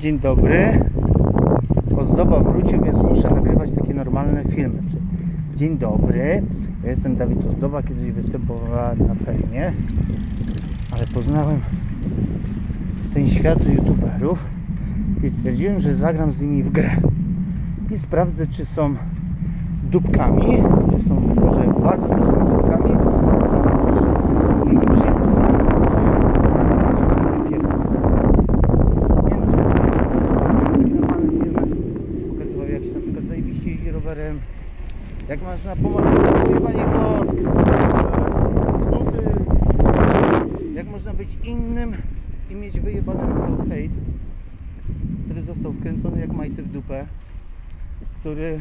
Dzień dobry. Ozdoba wrócił, więc muszę nagrywać takie normalne filmy. Dzień dobry. Ja jestem Dawid Ozdoba, kiedyś występowałem na fejmie, ale poznałem ten świat youtuberów i stwierdziłem, że zagram z nimi w grę. I sprawdzę, czy są dupkami, czy są może bardzo dużymi dupkami, a może są moimi przyjaciółmi, czy nie no, żartuję. takie normalne filmy pokazywał jak się na przykład zajebiście jak można pomalować pojebanie kostk, buty, jak można być innym i mieć wyjebane na cały hejt, który został wkręcony jak majty w dupę, który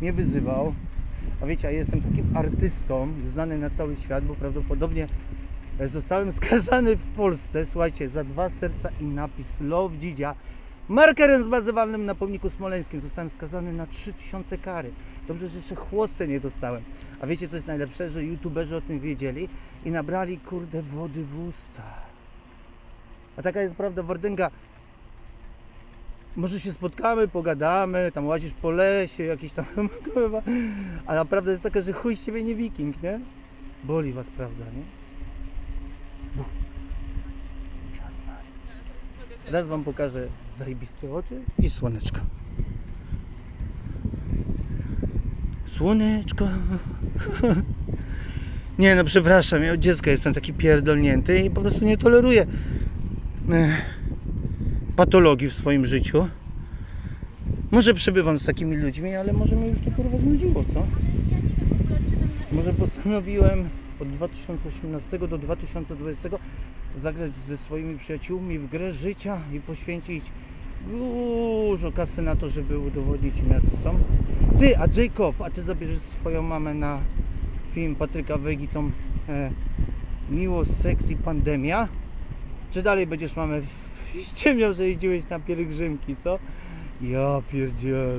mnie wyzywał. A wiecie, ja jestem takim artystą, znany na cały świat, bo prawdopodobnie zostałem skazany w Polsce, słuchajcie, za dwa serca i napis Love Dzidzia. Markerem zbazowalnym na pomniku smoleńskim zostałem skazany na 3000 kary. Dobrze, że jeszcze chłostę nie dostałem. A wiecie co jest najlepsze? Że youtuberzy o tym wiedzieli i nabrali kurde wody w usta. A taka jest prawda Wardęga. Może się spotkamy, pogadamy, tam łazisz po lesie, jakiś tam. A naprawdę jest taka, że chuj z ciebie nie wiking, nie? Boli was, prawda, nie? Teraz wam pokażę zajebiste oczy i słoneczko. Słoneczko. Nie no, przepraszam, ja od dziecka jestem taki pierdolnięty i po prostu nie toleruję eh, patologii w swoim życiu. Może przebywam z takimi ludźmi, ale może mnie już to kurwa znudziło, co? Może postanowiłem od 2018 do 2020 zagrać ze swoimi przyjaciółmi w grę życia i poświęcić dużo kasy na to, żeby udowodnić im jacy są. Ty, a Jacob, a ty zabierzesz swoją mamę na film Patryka Wegi, tą e, Miłość, Seks i Pandemia? Czy dalej będziesz mamę ściemniał, że jeździłeś na pielgrzymki, co? Ja pierdzielę.